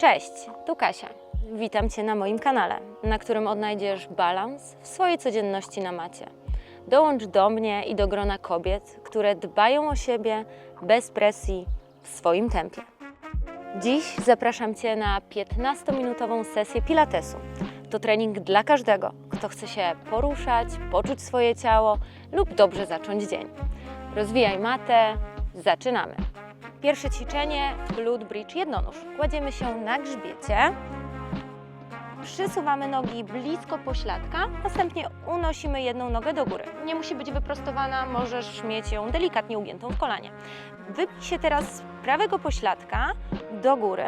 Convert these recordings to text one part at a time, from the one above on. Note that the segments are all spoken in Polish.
Cześć, tu Kasia. Witam Cię na moim kanale, na którym odnajdziesz balans w swojej codzienności na macie. Dołącz do mnie i do grona kobiet, które dbają o siebie bez presji w swoim tempie. Dziś zapraszam Cię na 15-minutową sesję Pilatesu. To trening dla każdego, kto chce się poruszać, poczuć swoje ciało lub dobrze zacząć dzień. Rozwijaj matę, zaczynamy. Pierwsze ćwiczenie Glute Bridge jednonóż. Kładziemy się na grzbiecie, przysuwamy nogi blisko pośladka, następnie unosimy jedną nogę do góry. Nie musi być wyprostowana, możesz mieć ją delikatnie ugiętą w kolanie. Wypnij się teraz z prawego pośladka do góry,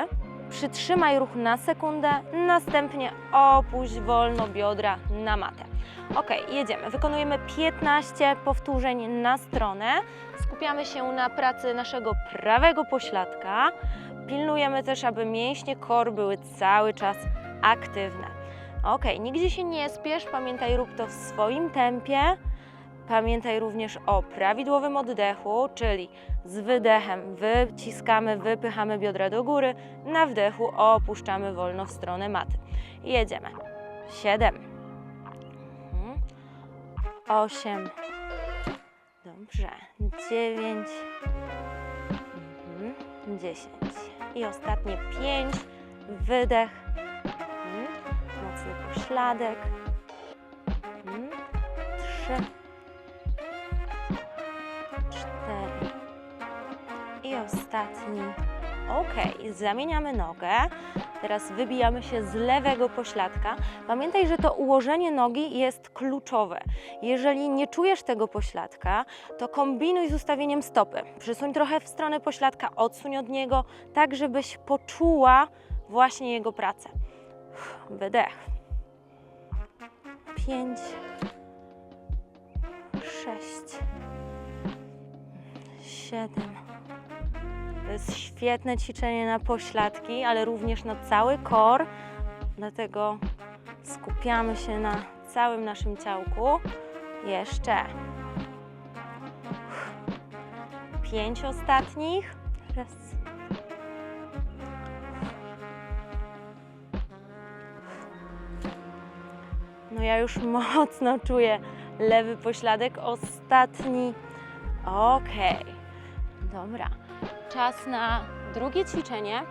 przytrzymaj ruch na sekundę, następnie opuść wolno biodra na matę. Ok, jedziemy. Wykonujemy 15 powtórzeń na stronę. Skupiamy się na pracy naszego prawego pośladka. Pilnujemy też, aby mięśnie kor były cały czas aktywne. Ok, nigdzie się nie spiesz, pamiętaj, rób to w swoim tempie. Pamiętaj również o prawidłowym oddechu, czyli z wydechem wyciskamy, wypychamy biodra do góry, na wdechu opuszczamy wolno w stronę maty. Jedziemy. 7, 8, dobrze, 9, 10 i ostatnie 5, wydech, mhm, mocny pośladek, 3, 4 i ostatni. Ok, zamieniamy nogę. Teraz wybijamy się z lewego pośladka. Pamiętaj, że to ułożenie nogi jest kluczowe. Jeżeli nie czujesz tego pośladka, to kombinuj z ustawieniem stopy. Przysuń trochę w stronę pośladka, odsuń od niego, tak żebyś poczuła właśnie jego pracę. Wydech. 5, 6, 7. To jest świetne ćwiczenie na pośladki, ale również na cały kor. Dlatego skupiamy się na całym naszym ciałku. Jeszcze. Pięć ostatnich. Raz. No ja już mocno czuję lewy pośladek. Ostatni. Okej. Dobra. Czas na drugie ćwiczenie.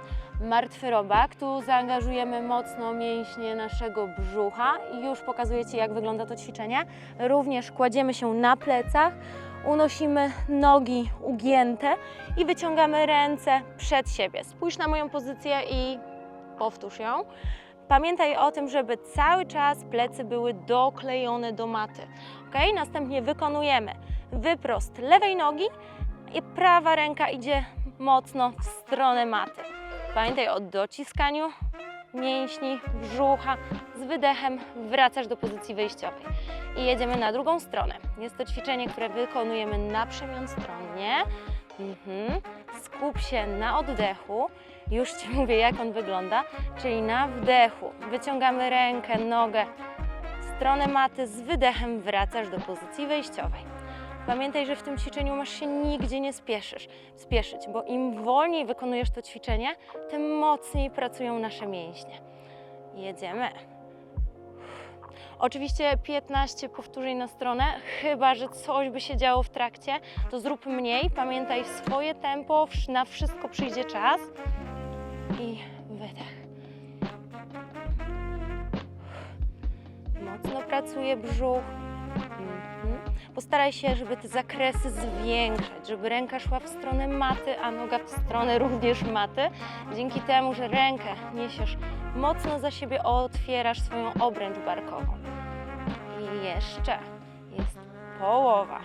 Martwy robak. Tu zaangażujemy mocno mięśnie naszego brzucha i już pokazuję Ci, jak wygląda to ćwiczenie. Również kładziemy się na plecach, unosimy nogi ugięte i wyciągamy ręce przed siebie. Spójrz na moją pozycję i powtórz ją. Pamiętaj o tym, żeby cały czas plecy były doklejone do maty. Ok? Następnie wykonujemy wyprost lewej nogi i prawa ręka idzie mocno w stronę maty. Pamiętaj o dociskaniu mięśni brzucha. Z wydechem wracasz do pozycji wyjściowej. I jedziemy na drugą stronę. Jest to ćwiczenie, które wykonujemy na przemian stronnie. Mhm. Skup się na oddechu. Już Ci mówię, jak on wygląda. Czyli na wdechu wyciągamy rękę, nogę stronę maty. Z wydechem wracasz do pozycji wyjściowej. Pamiętaj, że w tym ćwiczeniu masz się nigdzie nie spieszysz, spieszyć, bo im wolniej wykonujesz to ćwiczenie, tym mocniej pracują nasze mięśnie. Jedziemy. Oczywiście 15 powtórzeń na stronę, chyba że coś by się działo w trakcie, to zrób mniej. Pamiętaj swoje tempo, na wszystko przyjdzie czas. I wydech. Mocno pracuje brzuch. Postaraj się, żeby te zakresy zwiększać, żeby ręka szła w stronę maty, a noga w stronę również maty. Dzięki temu, że rękę niesiesz mocno za siebie, otwierasz swoją obręcz barkową. I jeszcze jest połowa.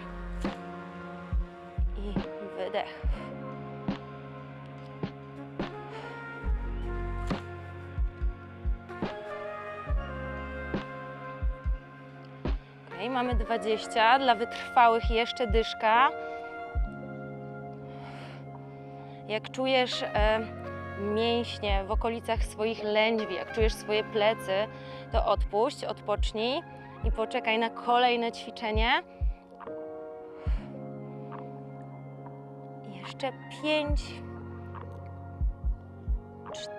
I wydech. Mamy 20, dla wytrwałych jeszcze dyszka. Jak czujesz e, mięśnie w okolicach swoich lędźwi, jak czujesz swoje plecy, to odpuść, odpocznij i poczekaj na kolejne ćwiczenie. Jeszcze 5,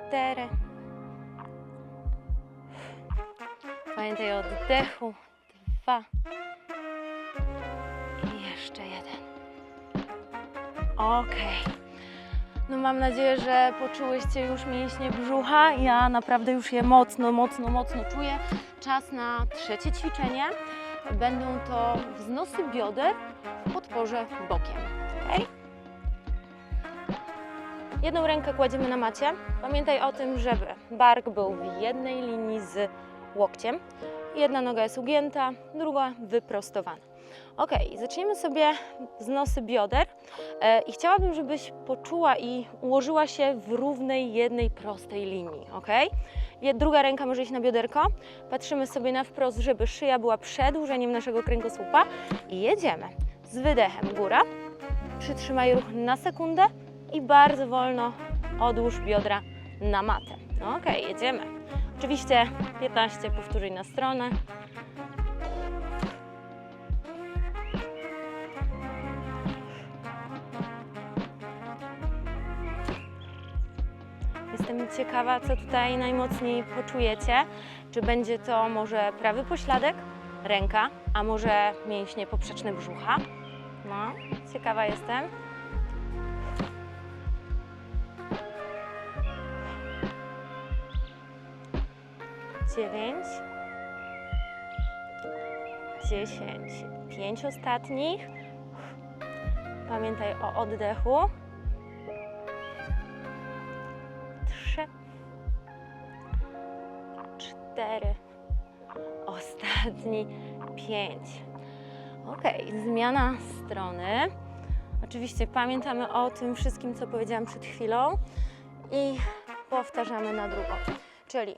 4, Pamiętaj o oddechu. Dwa. I jeszcze jeden. Okej. No mam nadzieję, że poczułyście już mięśnie brzucha. Ja naprawdę już je mocno, mocno, mocno czuję. Czas na trzecie ćwiczenie. Będą to wznosy bioder w podporze bokiem. Okay? Jedną rękę kładziemy na macie. Pamiętaj o tym, żeby bark był w jednej linii z łokciem. Jedna noga jest ugięta, druga wyprostowana. Ok, zaczniemy sobie wznosy bioder e, i chciałabym, żebyś poczuła i ułożyła się w równej, jednej, prostej linii. Ok? Druga ręka może iść na bioderko. Patrzymy sobie na wprost, żeby szyja była przedłużeniem naszego kręgosłupa i jedziemy. Z wydechem góra. Przytrzymaj ruch na sekundę i bardzo wolno odłóż biodra na matę. Ok, jedziemy. Oczywiście 15 powtórzeń na stronę. Jestem ciekawa, co tutaj najmocniej poczujecie. Czy będzie to może prawy pośladek, ręka, a może mięśnie poprzeczne brzucha? No, ciekawa jestem. Dziewięć, dziesięć. Pięć ostatnich. Pamiętaj o oddechu. Trzy, cztery. Ostatni pięć. Ok, zmiana strony. Oczywiście pamiętamy o tym wszystkim, co powiedziałam przed chwilą i powtarzamy na drugą. Czyli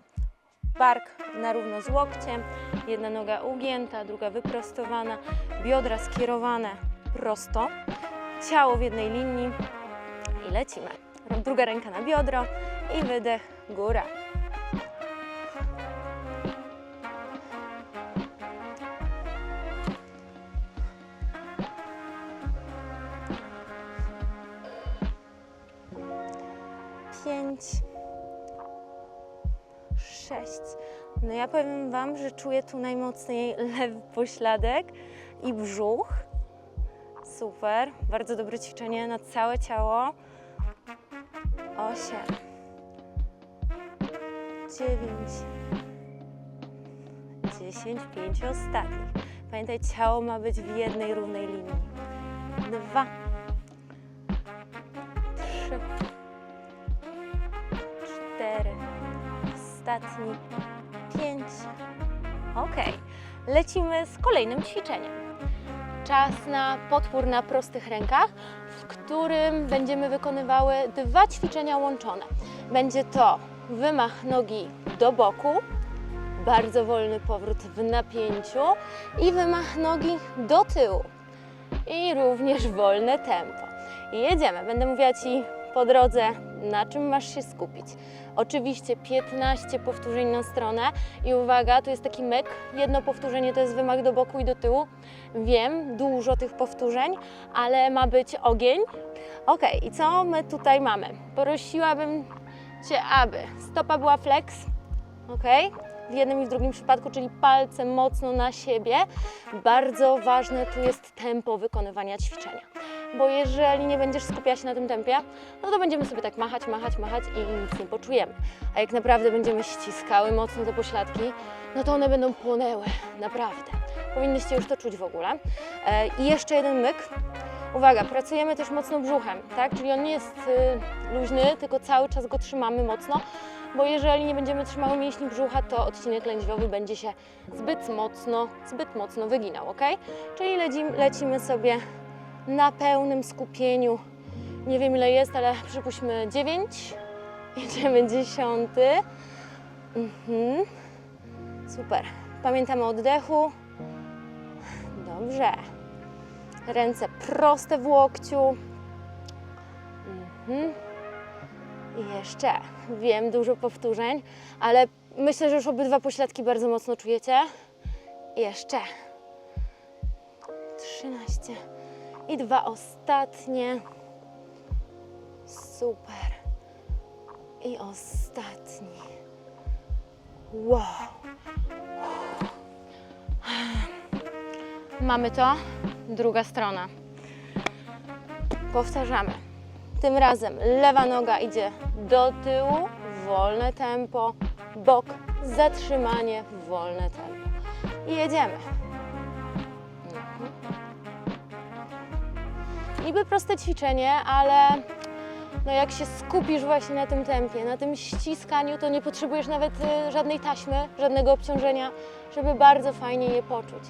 bark na równo z łokciem, jedna noga ugięta, druga wyprostowana, biodra skierowane prosto, ciało w jednej linii i lecimy. Druga ręka na biodro i wydech, góra. Powiem Wam, że czuję tu najmocniej lewy pośladek i brzuch. Super, bardzo dobre ćwiczenie na całe ciało. Osiem, dziewięć, dziesięć, pięć ostatnich. Pamiętaj, ciało ma być w jednej równej linii. Dwa, trzy, cztery, ostatni, pięć. Ok, lecimy z kolejnym ćwiczeniem. Czas na podpór na prostych rękach, w którym będziemy wykonywały dwa ćwiczenia łączone. Będzie to wymach nogi do boku, bardzo wolny powrót w napięciu i wymach nogi do tyłu. I również wolne tempo. Jedziemy. Będę mówiła Ci po drodze, na czym masz się skupić. Oczywiście 15 powtórzeń na stronę i uwaga, tu jest taki myk. Jedno powtórzenie to jest wymach do boku i do tyłu. Wiem, dużo tych powtórzeń, ale ma być ogień. Ok, i co my tutaj mamy? Prosiłabym Cię, aby stopa była flex, ok? W jednym i w drugim przypadku, czyli palce mocno na siebie. Bardzo ważne tu jest tempo wykonywania ćwiczenia. Bo jeżeli nie będziesz skupiać się na tym tempie, no to będziemy sobie tak machać, machać, machać i nic nie poczujemy. A jak naprawdę będziemy ściskały mocno te pośladki, no to one będą płonęły, naprawdę. Powinnyście już to czuć w ogóle. E, I jeszcze jeden myk. Uwaga, pracujemy też mocno brzuchem, tak? Czyli on nie jest y, luźny, tylko cały czas go trzymamy mocno, bo jeżeli nie będziemy trzymały mięśni brzucha, to odcinek lędźwiowy będzie się zbyt mocno, zbyt mocno wyginał, ok? Czyli lecimy, lecimy sobie na pełnym skupieniu. Nie wiem ile jest, ale przypuśćmy 9. Jedziemy dziesiąty. Mhm. Super. Pamiętamy o oddechu. Dobrze. Ręce proste w łokciu. Mhm. Jeszcze. Wiem, dużo powtórzeń, ale myślę, że już obydwa pośladki bardzo mocno czujecie. Jeszcze. 13. I dwa ostatnie. Super. I ostatni. Wow. Mamy to. Druga strona. Powtarzamy. Tym razem lewa noga idzie do tyłu, wolne tempo, bok, zatrzymanie, wolne tempo. I jedziemy. Mhm. Niby proste ćwiczenie, ale no jak się skupisz właśnie na tym tempie, na tym ściskaniu, to nie potrzebujesz nawet y, żadnej taśmy, żadnego obciążenia, żeby bardzo fajnie je poczuć.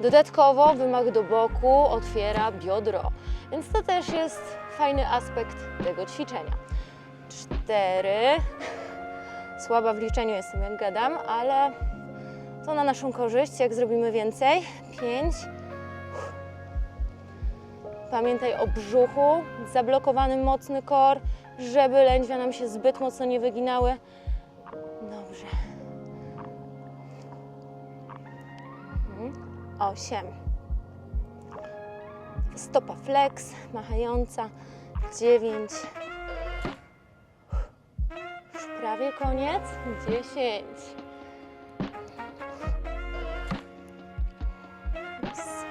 Dodatkowo wymach do boku otwiera biodro, więc to też jest fajny aspekt tego ćwiczenia. Cztery. Słaba w liczeniu jestem, jak gadam, ale to na naszą korzyść, jak zrobimy więcej. Pięć. Pamiętaj o brzuchu, zablokowany mocny kor, żeby lędźwia nam się zbyt mocno nie wyginały. Dobrze. Mhm. Osiem. Stopa flex, machająca. Dziewięć. Już prawie koniec. Dziesięć. Yes.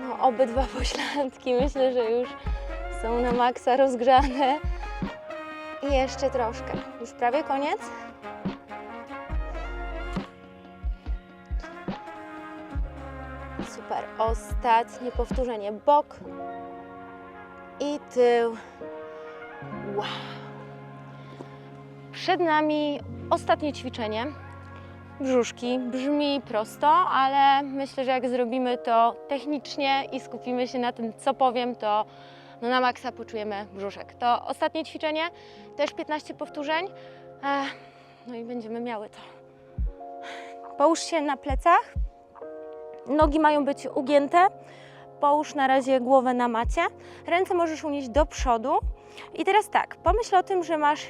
No, obydwa pośladki myślę, że już są na maksa rozgrzane. I jeszcze troszkę. Już prawie koniec. Ostatnie powtórzenie. Bok i tył. Wow. Przed nami ostatnie ćwiczenie. Brzuszki. Brzmi prosto, ale myślę, że jak zrobimy to technicznie i skupimy się na tym, co powiem, to no na maksa poczujemy brzuszek. To ostatnie ćwiczenie, też 15 powtórzeń. No i będziemy miały to. Połóż się na plecach. Nogi mają być ugięte. Połóż na razie głowę na macie. Ręce możesz unieść do przodu. I teraz tak, pomyśl o tym, że masz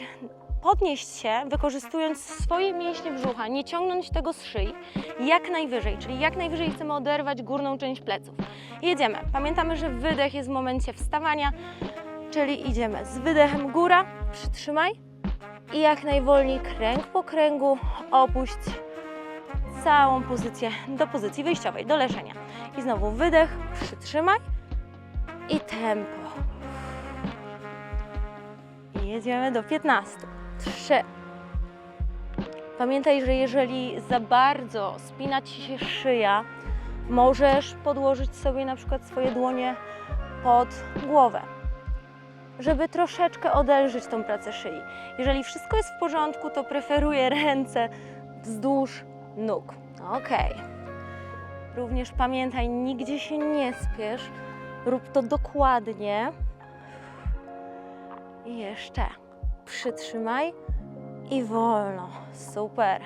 podnieść się, wykorzystując swoje mięśnie brzucha, nie ciągnąć tego z szyi, jak najwyżej, czyli jak najwyżej chcemy oderwać górną część pleców. Jedziemy. Pamiętamy, że wydech jest w momencie wstawania, czyli idziemy z wydechem góra, przytrzymaj i jak najwolniej kręg po kręgu opuść całą pozycję do pozycji wyjściowej, do leżenia. I znowu wydech, przytrzymaj i tempo. I jedziemy do 15. 3. Pamiętaj, że jeżeli za bardzo spina ci się szyja, możesz podłożyć sobie na przykład swoje dłonie pod głowę, żeby troszeczkę odelżyć tą pracę szyi. Jeżeli wszystko jest w porządku, to preferuję ręce wzdłuż nóg. Ok. Również pamiętaj, nigdzie się nie spiesz. Rób to dokładnie. I jeszcze przytrzymaj i wolno. Super.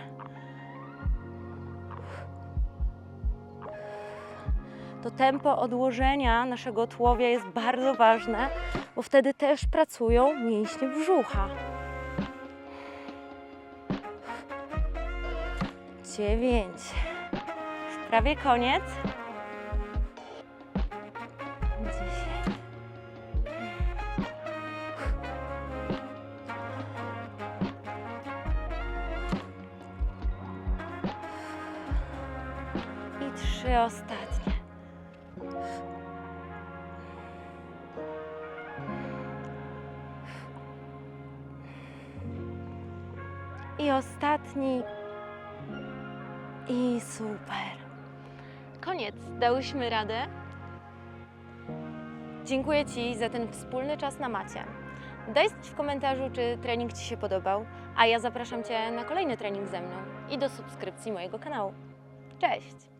To tempo odłożenia naszego tułowia jest bardzo ważne, bo wtedy też pracują mięśnie brzucha. Dziewięć. Prawie koniec. I trzy ostatnie. I ostatni. I super. Koniec. Dałyśmy radę. Dziękuję Ci za ten wspólny czas na macie. Daj w komentarzu, czy trening Ci się podobał, a ja zapraszam Cię na kolejny trening ze mną i do subskrypcji mojego kanału. Cześć!